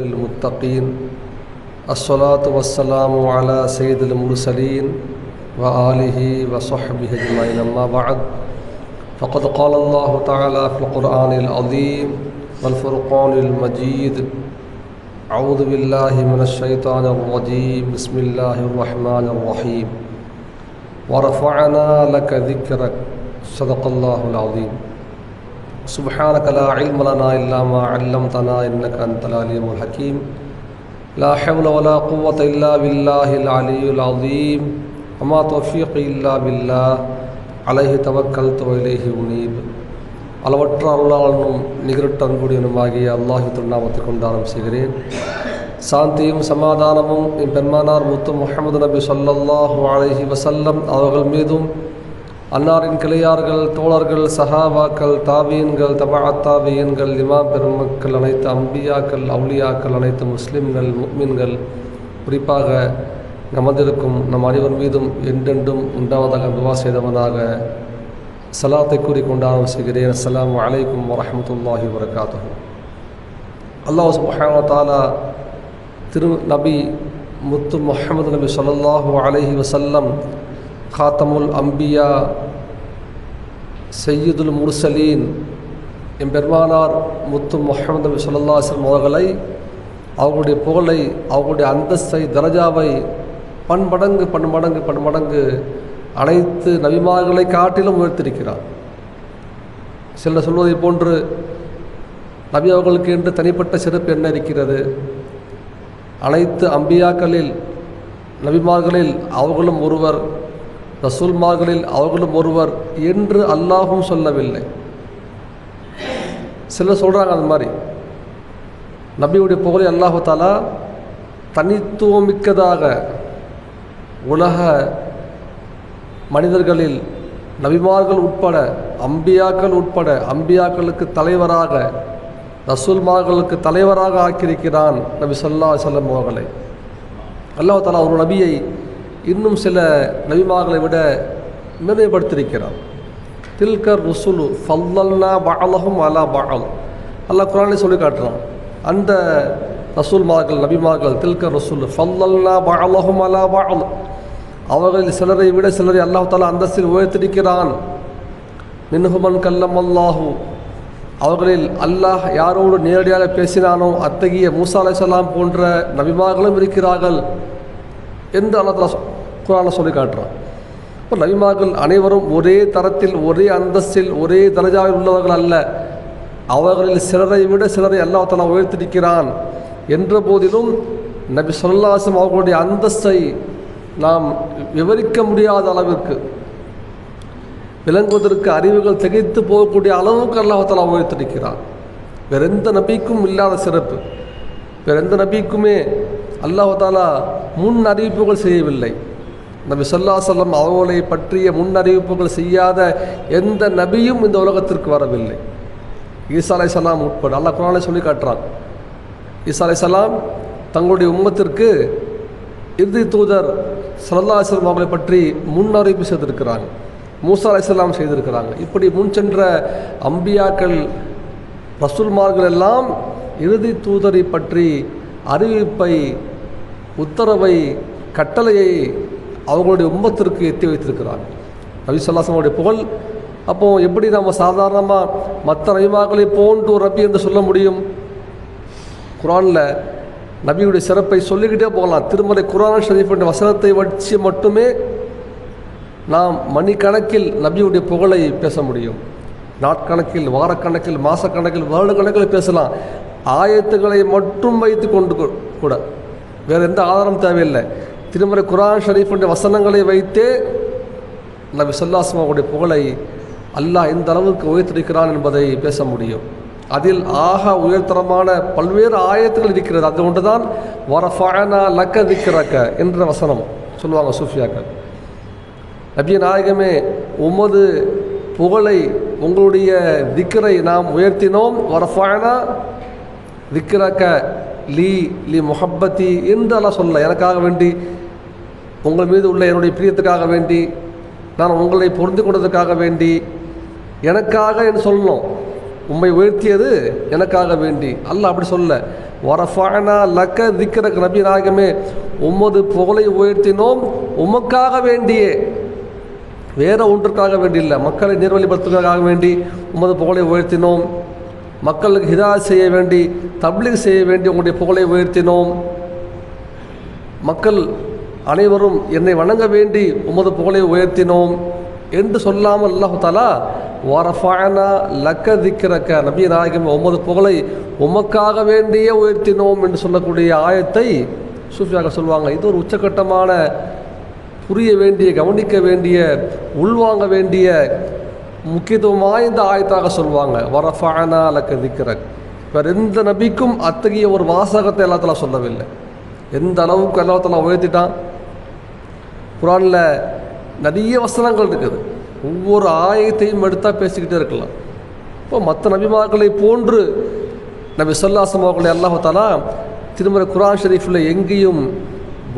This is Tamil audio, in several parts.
المطقین الصلاۃ والسلام علی سید المرسلین و علیہ وصحب اما بعد، فقد قال اللہ تعالیٰ فی القرآن العظیم والفرقان المجید اعوذ باللہ من الشیطان الرجیم، بسم اللہ الرحمن الرحیم. ورفعنا لك ذکرک، صدق اللہ العظیم. سبحانك لا علم لنا إلا ما علمتنا إنك أنت العليم الحكيم. لا حول ولا قوة إلا بالله العلي العظيم. وما توفيق إلا بالله. عليه توكلت وإليه أنيب. அளவற்ற نماغي நிகரட்ட அன்புடையனுமாகிய அல்லாஹி திருநாமத்தை கொண்டு ஆரம்பிச்சுகிறேன் சாந்தியும் சமாதானமும் என் பெருமானார் محمد முகமது நபி சொல்லல்லாஹு அலஹி وسلم அவர்கள் மீதும் அன்னாரின் கிளையார்கள் தோழர்கள் சஹாபாக்கள் தாவியன்கள் தபாத்தாவியன்கள் இமா பெருமக்கள் அனைத்து அம்பியாக்கள் அவுளியாக்கள் அனைத்து முஸ்லிம்கள் முக்மின்கள் குறிப்பாக நமதிருக்கும் நம் அனைவர் மீதும் என்றென்றும் உண்டாவதாக துவா செய்தவனாக சலாத்தை கூறி கொண்டாடம் செய்கிறேன். அஸ்லாம் வலைக்கும் வரமத்துல்லாஹி வரகாத்து அல்லாஹ் சுபஹான தாலா திரு நபி முத்து முஹமது நபி சொல்லல்லாஹு அலஹி வசல்லம் காத்தமுல் அம்பியா சையீதுல் முர்சலீன் எம்பெருமானார் முத்து முஹம்மது நபி சொல்லல்லாஸ்லம் அவர்களை அவர்களுடைய புகழை அவர்களுடைய அந்தஸ்தை தரஜாவை பன்மடங்கு பன்மடங்கு பன்மடங்கு அனைத்து நபிமார்களை காட்டிலும் உயர்த்திருக்கிறார் சிலர் சொல்வதை போன்று நபி அவர்களுக்கு என்று தனிப்பட்ட சிறப்பு என்ன இருக்கிறது? அனைத்து அம்பியாக்களில் நபிமார்களில் அவர்களும் ஒருவர் ரசூல்மார்களில் அவர்களும் ஒருவர் என்று அல்லாஹும் சொல்லவில்லை. சிலர் சொல்கிறாங்க அது மாதிரி. நபியுடைய புகழை அல்லாஹு தாலா தனித்துவமிக்கதாக உலக மனிதர்களில் நபிமார்கள் உட்பட அம்பியாக்கள் உட்பட அம்பியாக்களுக்கு தலைவராக ரசூல்மார்களுக்கு தலைவராக ஆக்கியிருக்கிறான் நபி சொல்லா செல்லம் அவர்களை. அல்லாஹ் தாலா ஒரு நபியை இன்னும் சில நபிமார்களை விட மேன்மைப்படுத்தியிருக்கிறான் தில்கர் ருசுலு ஃபல்லல்னா பாலகும் அலா பால் அல்லாஹ் குரானை சொல்லி காட்டுறான். அந்த ரசூல்மார்கள் நபிமார்கள் தில்கர் ரசூல் ஃபல்லல்னா பாலகும் அலா பால் அவர்களில் சிலரை விட சிலரை அல்லாஹ் தாலா அந்தஸ்தில் உயர்த்திருக்கிறான் மின்ஹுமன் கல்லம் அல்லாஹூ அவர்களில் அல்லாஹ் யாரோடு நேரடியாக பேசினானோ அத்தகைய மூசா அலை போன்ற நபிமார்களும் இருக்கிறார்கள். என்று அல்லா குரானை சொல்லி காட்டுறான்? இப்போ நபிமார்கள் அனைவரும் ஒரே தரத்தில் ஒரே அந்தஸ்தில் ஒரே தரஜாவில் உள்ளவர்கள் அல்ல. அவர்களில் சிலரை விட சிலரை அல்லாஹ் உயர்த்திருக்கிறான். என்ற போதிலும் நபி சொல்லாசம் அவர்களுடைய அந்தஸ்தை நாம் விவரிக்க முடியாத அளவிற்கு விளங்குவதற்கு அறிவுகள் திகைத்து போகக்கூடிய அளவுக்கு அல்லாஹாலா உயர்த்திருக்கிறான். வேற எந்த நபிக்கும் இல்லாத சிறப்பு. வேற எந்த நபிக்குமே அல்லாஹாலா முன் அறிவிப்புகள் செய்யவில்லை. நபி சொல்லா சொல்லம் அவர்களை பற்றிய முன் அறிவிப்புகள் செய்யாத எந்த நபியும் இந்த உலகத்திற்கு வரவில்லை. ஈசா அலை சலாம் உட்பட அல்லாஹ் குரானை சொல்லி காட்டுறான். ஈசா அலை சலாம் தங்களுடைய உம்மத்திற்கு இறுதி தூதர் சல்லாஹம் அவர்களை பற்றி முன் அறிவிப்பு செய்திருக்கிறாங்க. மூசா அலிஸ்லாம் செய்திருக்கிறாங்க. இப்படி முன் சென்ற அம்பியாக்கள் ரசூல்மார்கள் எல்லாம் இறுதி தூதரை பற்றி அறிவிப்பை உத்தரவை கட்டளையை அவங்களுடைய உம்மத்திற்கு எத்தி வைத்திருக்கிறாங்க ரவிசல்லாசனுடைய புகழ் அப்போது எப்படி நம்ம சாதாரணமாக மற்ற ரவிமாக்களை போன்று ஒரு ரப்பி என்று சொல்ல முடியும்? குரானில் நபியுடைய சிறப்பை சொல்லிக்கிட்டே போகலாம். திருமலை குரான் ஷரீஃபின் வசனத்தை வச்சு மட்டுமே நாம் மணிக்கணக்கில் நபியுடைய புகழை பேச முடியும். நாட்கணக்கில் வாரக்கணக்கில் மாதக்கணக்கில் வருட கணக்கில் பேசலாம். ஆயத்துக்களை மட்டும் வைத்து கொண்டு கூட வேறு எந்த ஆதாரம் தேவையில்லை. திருமலை குரான் ஷரீஃபுடைய வசனங்களை வைத்தே நபி சொல்லாஸ்மாவுடைய புகழை அல்லாஹ் எந்த அளவுக்கு உயர்த்திருக்கிறான் என்பதை பேச முடியும். அதில் ஆக உயர்தரமான பல்வேறு ஆயத்துகள் இருக்கிறது. அது ஒன்றுதான் வரஃபானா லக்க திக்கிறக்க என்ற வசனம் சொல்லுவாங்க சூஃபியாக்கள். நபிய நாயகமே உமது புகழை உங்களுடைய திக்கரை நாம் உயர்த்தினோம். வரஃபானா திக்கிறக்க லீ லி முஹப்பத்தி என்று எல்லாம் எனக்காக வேண்டி உங்கள் மீது உள்ள என்னுடைய பிரியத்துக்காக வேண்டி நான் உங்களை பொருந்து கொண்டதுக்காக வேண்டி எனக்காக என்று சொல்லணும். உம்மை உயர்த்தியது எனக்காக வேண்டி. அல்ல அப்படி சொல்ல வரஃபானா லக்க திக்கிறக்கு நபி நாயகமே உமது புகழை உயர்த்தினோம் உமக்காக வேண்டியே. வேற ஒன்றுக்காக வேண்டி இல்லை மக்களை நிர்வழிப்படுத்துவதற்காக வேண்டி உமது புகழை உயர்த்தினோம். மக்களுக்கு ஹிதா செய்ய வேண்டி தப்லீக் செய்ய வேண்டி உங்களுடைய புகழை உயர்த்தினோம். மக்கள் அனைவரும் என்னை வணங்க வேண்டி உமது புகழை உயர்த்தினோம். என்று சொல்லாமல் அல்லாஹு தாலா வரஃபானா லக்க திக்கிறக்க நபி நாயகம் உமது புகழை உமக்காக வேண்டியே உயர்த்தினோம் என்று சொல்லக்கூடிய ஆயத்தை சூஃபியாக சொல்லுவாங்க. இது ஒரு உச்சக்கட்டமான புரிய வேண்டிய கவனிக்க வேண்டிய உள்வாங்க வேண்டிய முக்கியத்துவம் வாய்ந்த ஆயத்தாக சொல்லுவாங்க. வரஃபானா லக்க திக்கிறக் வேறு எந்த நபிக்கும் அத்தகைய ஒரு வாசகத்தை எல்லாத்தெல்லாம் சொல்லவில்லை. எந்த அளவுக்கு எல்லாத்தெல்லாம் உயர்த்திட்டான்? குரானில் நிறைய வசனங்கள் இருக்குது. ஒவ்வொரு ஆயத்தையும் எடுத்தால் பேசிக்கிட்டே இருக்கலாம். இப்போ மற்ற நபிமார்களை போன்று நபி சொல்லாசம் அவர்களை அல்லாஹாலா திருமலை குரான் ஷெரீஃபில் எங்கேயும்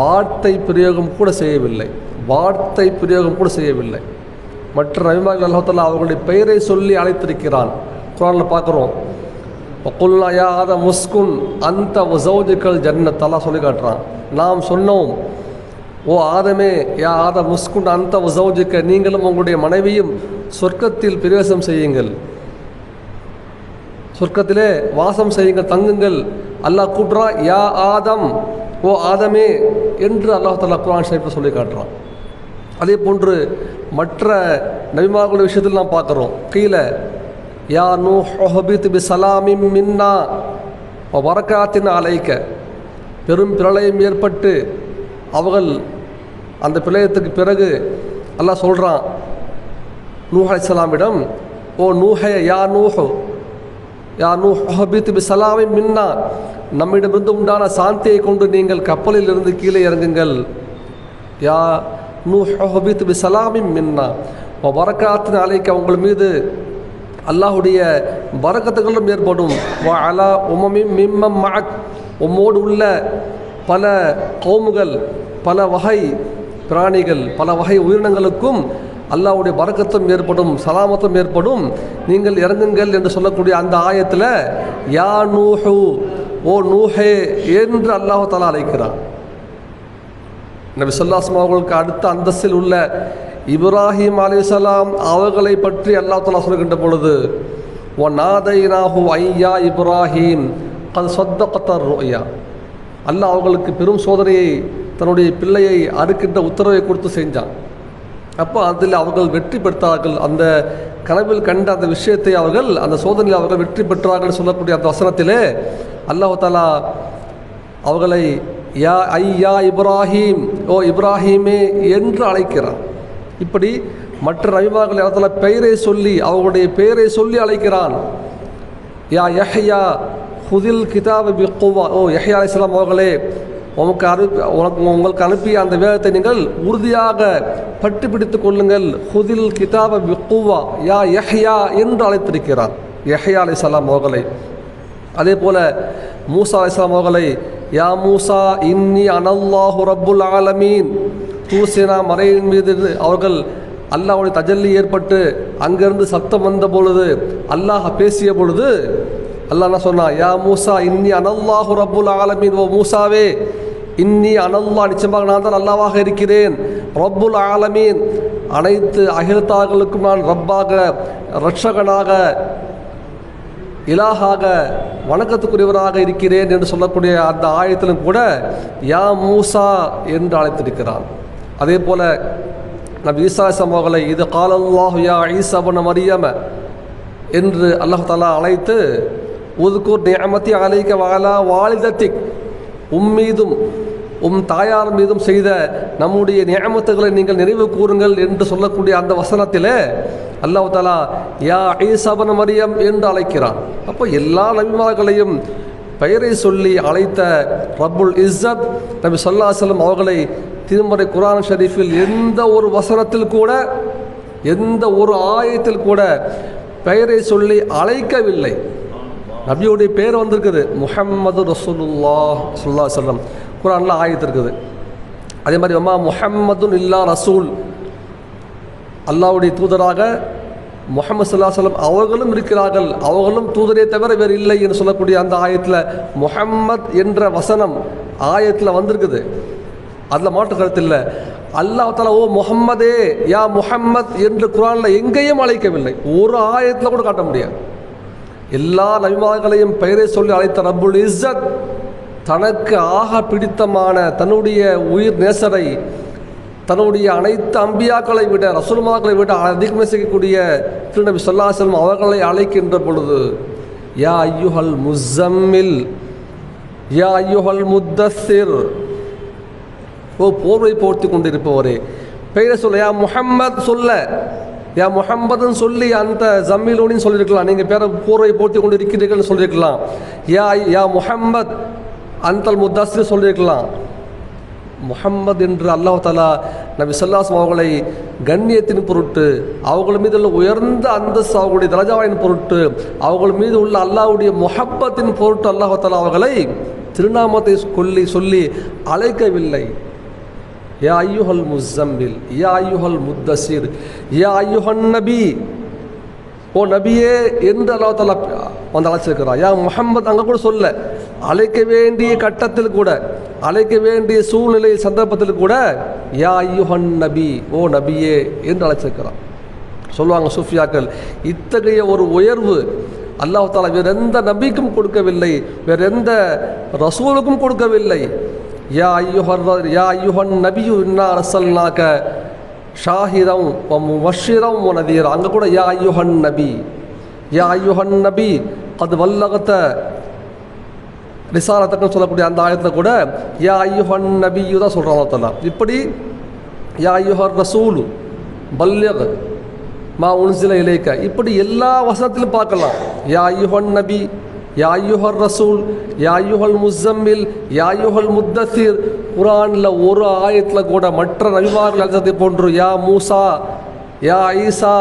வார்த்தை பிரயோகம் கூட செய்யவில்லை. வார்த்தை பிரயோகம் கூட செய்யவில்லை. மற்ற நபிமார்கள் அல்லாஹல்லா அவர்களுடைய பெயரை சொல்லி அழைத்திருக்கிறான். குரானில் பார்க்குறோம். ஒக்குல்லா யா ஆத முஸ்குன் அந்த ஒசௌஜிக்கல் ஜன்னத்தெல்லாம் சொல்லி காட்டுறான். நாம் சொன்னோம் ஓ ஆதமே யா ஆத முஸ்குன் அந்த ஒசௌஜிக்க நீங்களும் உங்களுடைய மனைவியும் சொர்க்கத்தில் பிரவேசம் செய்யுங்கள். சொர்க்கத்திலே வாசம் செய்யுங்கள் தங்குங்கள். அல்லாஹ் கூட்டுறான் யா ஆதம் ஓ ஆதமே என்று அல்லாஹ் தல்லா குரான் ஷரீஃபை சொல்லி காட்டுறான். அதே போன்று மற்ற நபிமார்களுடைய விஷயத்தில் நாம் பார்க்குறோம். கீழே யா நூ ஹொஹபித் பி சலாமிம் மின்னா வரக்காத்தின் அலைக்க. பெரும் பிரளயம் ஏற்பட்டு அவர்கள் அந்த பிரளயத்துக்கு பிறகு அல்லாஹ் சொல்கிறான் நூஹ் அலைஹிஸ்ஸலாமிடம் ஓ நூஹே யா நூஹ் யா நூ ஹபித் பி சலாமி மின்னா நம்மிடமிருந்து உண்டான சாந்தியை கொண்டு நீங்கள் கப்பலில் இருந்து கீழே இறங்குங்கள். யா நூ ஹபித் பி சலாமின் மின்னா. வரக்காத்தின் அலைக்க உங்கள் மீது அல்லாஹுடைய வரக்கத்துகளும் ஏற்படும். வா அலா உமமிம் மிம்மம் மாக் உம்மோடு உள்ள பல கோமுகள் பல வகை பிராணிகள் பல வகை உயிரினங்களுக்கும் அல்லாஹ்வுடைய வரக்கத்தும் ஏற்படும் சலாமத்தும் ஏற்படும். நீங்கள் இறங்குங்கள் என்று சொல்லக்கூடிய அந்த ஆயத்தில் யா நூஹு ஓ நூஹே என்று அல்லாஹ் தலா அழைக்கிறான். நபி சொல்லாஸ்மா அவர்களுக்கு அடுத்த அந்தஸ்தில் உள்ள இப்ராஹிம் அலிசலாம் அவர்களை பற்றி அல்லா தலா சொல்கின்ற பொழுது ஓ நாதைனாஹு ஐயா இப்ராஹிம் அது சொத்த கத்தர் ரோயா அல்லாஹ் அவர்களுக்கு பெரும் சோதனையை தன்னுடைய பிள்ளையை அறுக்கின்ற உத்தரவை கொடுத்து செஞ்சான். அப்போ அதில் அவர்கள் வெற்றி பெற்றார்கள். அந்த கனவில் கண்ட அந்த விஷயத்தை அவர்கள் அந்த சோதனையில் அவர்கள் வெற்றி பெற்றார்கள் சொல்லக்கூடிய அந்த வசனத்திலே அல்லாஹாலா அவர்களை யா ஐயா இப்ராஹிம் ஓ இப்ராஹீமே என்று அழைக்கிறான். இப்படி மற்ற ரவிபாக்கள் இடத்துல பெயரை சொல்லி அவர்களுடைய பெயரை சொல்லி அழைக்கிறான். யா யஹ்யா ஹுதில் கிதாப் பிக்குவா. ஓ யஹ்யா அலிஸ்லாம் அவர்களே உமக்கு அனுப்பி உனக்கு உங்களுக்கு அனுப்பிய அந்த வேதத்தை நீங்கள் உறுதியாக பட்டு பிடித்து கொள்ளுங்கள். ஹுதில் கிதாப பிக்குவா. யா யஹ்யா என்று அழைத்திருக்கிறான். யஹ்யா அலிஸ்லாம் அவர்களை. அதே போல மூசா அலிஸ்லாம் அவர்களை யா மூசா இன்னி அனல்லாஹு ரப்புல் ஆலமீன். தூசினா மறையின் மீது அவர்கள் அல்லாஹுடைய தஜல்லி ஏற்பட்டு அங்கிருந்து சத்தம் வந்த பொழுது அல்லாஹ் பேசிய பொழுது அல்லாஹ் என்ன சொன்னான் யா மூசா இன்னி அனல்லாஹு ரப்புல் ஆலமீன். ஓ மூசாவே இன்னி அனல்லா நிச்சயமாக நான் தான் அல்லாவாக இருக்கிறேன். ரப்புல் ஆலமீன். அனைத்து அகிலத்தார்களுக்கும் நான் ரப்பாக ரட்சகனாக இலாகாக வணக்கத்துக்குரியவராக இருக்கிறேன் என்று சொல்லக்கூடிய அந்த ஆயத்திலும் கூட யா மூசா என்று அழைத்திருக்கிறான். அதே போல நம் ஈசா சமோகலை இது காலல்லாஹு யா ஈசபன மரியம என்று அல்லாஹ் தாலா அழைத்து உதுக்கூர் நியமத்தி அலைக்க வாலா வாலிதத்திக் உம்மீதும் உம் தாயார் மீதும் செய்த நம்முடைய நியமத்துகளை நீங்கள் நினைவு கூறுங்கள் என்று சொல்லக்கூடிய அந்த வசனத்திலே அல்லாஹ் தாலா யா ஐசபன மரியம் என்று அழைக்கிறான் அப்போ எல்லா நபிமார்களையும் பெயரை சொல்லி அழைத்த ரப்புல் இஸ்ஸத் நபி சொல்லா செல்லம் அவர்களை திருமறை குரான் ஷரீஃபில் எந்த ஒரு வசனத்தில் கூட எந்த ஒரு ஆயத்தில் கூட பெயரை சொல்லி அழைக்கவில்லை. நபியுடைய பேர் வந்திருக்குது. முஹம்மது ரசூலுல்லா சுல்லா செல்லம் குரானில் ஆயத்து இருக்குது. அதே மாதிரி அம்மா முஹம்மதுன் இல்லா ரசூல். அல்லாவுடைய தூதராக முகமது சல்லாஹலம் அவர்களும் இருக்கிறார்கள். அவர்களும் தூதரே தவிர வேறு இல்லை என்று சொல்லக்கூடிய அந்த ஆயத்தில் முஹம்மத் என்ற வசனம் ஆயத்தில் வந்திருக்குது. அதில் மாற்று கருத்து இல்லை. அல்லாஹ் தாலா ஓ முஹம்மதே யா முஹம்மத் என்று குரானில் எங்கேயும் அழைக்கவில்லை. ஒரு ஆயத்தில் கூட காட்ட முடியாது. எல்லா நபிமார்களையும் பெயரை சொல்லி அழைத்த ரப்புல் இஸ்ஸத் தனக்கு ஆக பிடித்தமான தன்னுடைய உயிர் நேசரை தன்னுடைய அனைத்து அம்பியாக்களை விட ரசூல்மாக்களை விட அதிகமாக செய்யக்கூடிய திருநபி சொல்லாசலம் அவர்களை அழைக்கின்ற பொழுது யா ஐயுஹல் முசம்மில் யா ஐயுஹல் முத்தசிர் ஓ போர்வை போர்த்தி கொண்டிருப்பவரே பெயரை சொல்ல யா முஹம்மத் சொல்ல. யா முகம்மதுன்னு சொல்லி அந்த ஜம்மிலோனின்னு சொல்லியிருக்கலாம். நீங்கள் பேரை போர்வை போர்த்தி கொண்டு இருக்கிறீர்கள்னு சொல்லியிருக்கலாம். யா யா முஹம்மத் அந்தல் முத்தாஸ்ன்னு சொல்லியிருக்கலாம். முஹம்மது என்று அல்லாஹ் தாலா நபி சொல்லாசம் அவர்களை கண்ணியத்தின் பொருட்டு அவர்கள் மீது உள்ள உயர்ந்த அந்தஸ்து அவர்களுடைய தலஜாவின் பொருட்டு அவர்கள் மீது உள்ள அல்லாஹ்வுடைய முஹப்பத்தின் பொருட்டு அல்லாஹ் தாலா அவர்களை திருநாமத்தை சொல்லி சொல்லி அழைக்கவில்லை. யா ஐயுஹல் முஸ்ஸம்மில் யா ஐயுஹல் முத்தசிர் யா ஐயுஹன் நபி ஓ நபியே எந்த அல்லாஹ் வந்து அழைச்சிருக்கிறான் யா முஹம்மத் அங்கே கூட சொல்ல அழைக்க வேண்டிய கட்டத்தில் கூட அழைக்க வேண்டிய சூழ்நிலை சந்தர்ப்பத்தில் கூட யா ஐயுஹன் நபி ஓ நபியே என்று அழைச்சிருக்கிறான் சொல்லுவாங்க சூஃபியாக்கள் இத்தகைய ஒரு உயர்வு அல்லாஹ் வேற வேறு எந்த நபிக்கும் கொடுக்கவில்லை வேறு எந்த ரசூலுக்கும் கொடுக்கவில்லை யா ஐயுஹர் யா ஐயுஹன் நபியு இன்னா அரசல்னாக்க ஷாஹிரம் வஷிரம் உனதீர் அங்கே கூட யா ஐயுஹன் நபி. யா ஐயுஹன் நபி அது வல்லகத்த ரிசாலத்தக்குன்னு சொல்லக்கூடிய அந்த ஆயத்தில் கூட யா ஐயுஹன் நபியு தான் சொல்கிறாங்க தலா இப்படி யா ஐயுஹர் ரசூலு பல்யக் மா உன்சில இலைக்க. இப்படி எல்லா வசனத்திலும் பார்க்கலாம். யா ஐயுஹன் நபி யா ரசூல் யா ஐயுஹல் முஸ்ஸம்மில் யா ஐயுஹல் குரானில் ஒரு ஆயத்தில் கூட மற்ற ரவிவார் அழுத்தத்தை போன்று யா மூசா யா ஐசா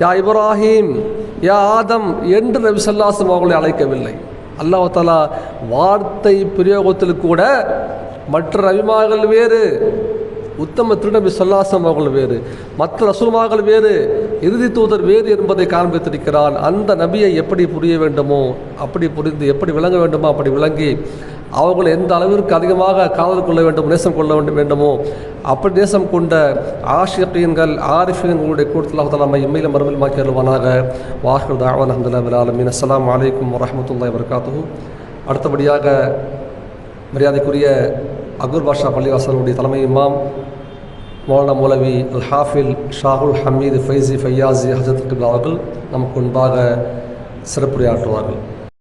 யா இப்ராஹிம் யா ஆதம் என்று நபி சல்லாசம் அவர்களை அழைக்கவில்லை அல்லாஹ் வார்த்தை பிரயோகத்தில் கூட மற்ற ரவிமார்கள் வேறு உத்தம திருநபி சொல்லாசம் அவர்கள் வேறு. மற்ற ரசூல்மார்கள் வேறு. இறுதி தூதர் வேறு என்பதை காண்பித்திருக்கிறான் அந்த நபியை எப்படி புரிய வேண்டுமோ அப்படி புரிந்து எப்படி விளங்க வேண்டுமோ அப்படி விளங்கி அவர்கள் எந்த அளவிற்கு அதிகமாக காதல் கொள்ள வேண்டும் நேசம் கொள்ள வேண்டும் வேண்டுமோ அப்படி நேசம் கொண்ட ஆஷியீன்கள் ஆரிஃபீன்களுடைய கூட்டத்தில் தலைமை இம்மையில் மறுமையில் மாக்கி அருள்வானாக. வாஹர் தாவன் அஹமதுல்லா அலமின் அஸ்லாம் வலைக்கம் வரமத்துல்லாய் வரகாத்து அடுத்தபடியாக மரியாதைக்குரிய அகூர் பாஷா பள்ளிவாசலுடைய தலைமை இமாம் மௌலான மௌலவி அல் ஹாஃபில் ஷாகுல் ஹமீது ஃபைசி ஃபையாசி ஹஜத் அவர்கள் நமக்கு முன்பாக சிறப்புரையாற்றுவார்கள்.